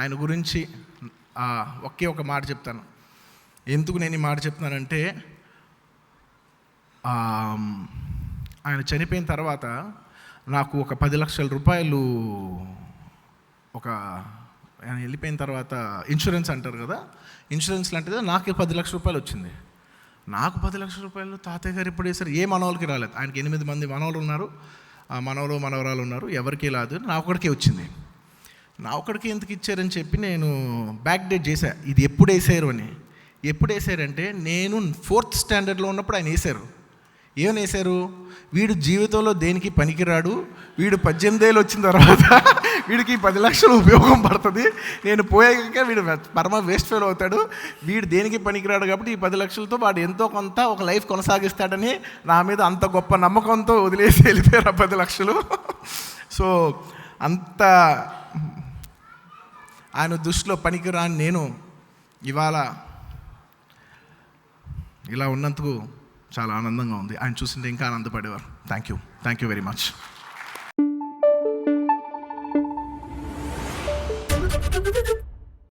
ఆయన గురించి ఒకే ఒక మాట చెప్తాను. ఎందుకు నేను ఈ మాట చెప్తున్నానంటే ఆయన చనిపోయిన తర్వాత నాకు ఒక పది లక్షల రూపాయలు ఒక ఆయన వెళ్ళిపోయిన తర్వాత ఇన్సూరెన్స్ అంటారు కదా ఇన్సూరెన్స్ లాంటిది నాకు పది లక్షల రూపాయలు వచ్చింది. నాకు పది లక్షల రూపాయలు తాతయ్య గారు ఇప్పుడు వేసారు ఏ మనవాళ్ళకి రాలేదు. ఆయనకి ఎనిమిది మంది మనవలు ఉన్నారు. ఆ మనవలు మనవరాలు ఉన్నారు. ఎవరికి రాదు. నా ఒక్కడికే వచ్చింది. నా ఒక్కడికి ఎందుకు ఇచ్చారని చెప్పి నేను బ్యాక్ డేట్ చేశా. ఇది ఎప్పుడు వేసారు అని. ఎప్పుడు వేసారంటే నేను ఫోర్త్ స్టాండర్డ్లో ఉన్నప్పుడు ఆయన వేశారు ఏమని వేశారు వీడు జీవితంలో దేనికి పనికిరాడు? వీడు పద్దెనిమిదేళ్ళు వచ్చిన తర్వాత వీడికి పది లక్షలు ఉపయోగం పడుతుంది. నేను పోయాక వీడు పరమ వేస్ట్ ఫెయిల్ అవుతాడు. వీడు దేనికి పనికిరాడు కాబట్టి ఈ పది లక్షలతో వాడు ఎంతో కొంత ఒక లైఫ్ కొనసాగిస్తాడని నా మీద అంత గొప్ప నమ్మకంతో వదిలేసి వెళ్ళిపోయారు ఆ పది లక్షలు. సో అంత ఆయన దృష్టిలో పనికిరాని నేను ఇవాళ ఇలా ఉన్నందుకు చాలా ఆనందంగా ఉంది. ఆయన చూసింటే ఇంకా ఆనందపడేవారు. Thank you thank you very much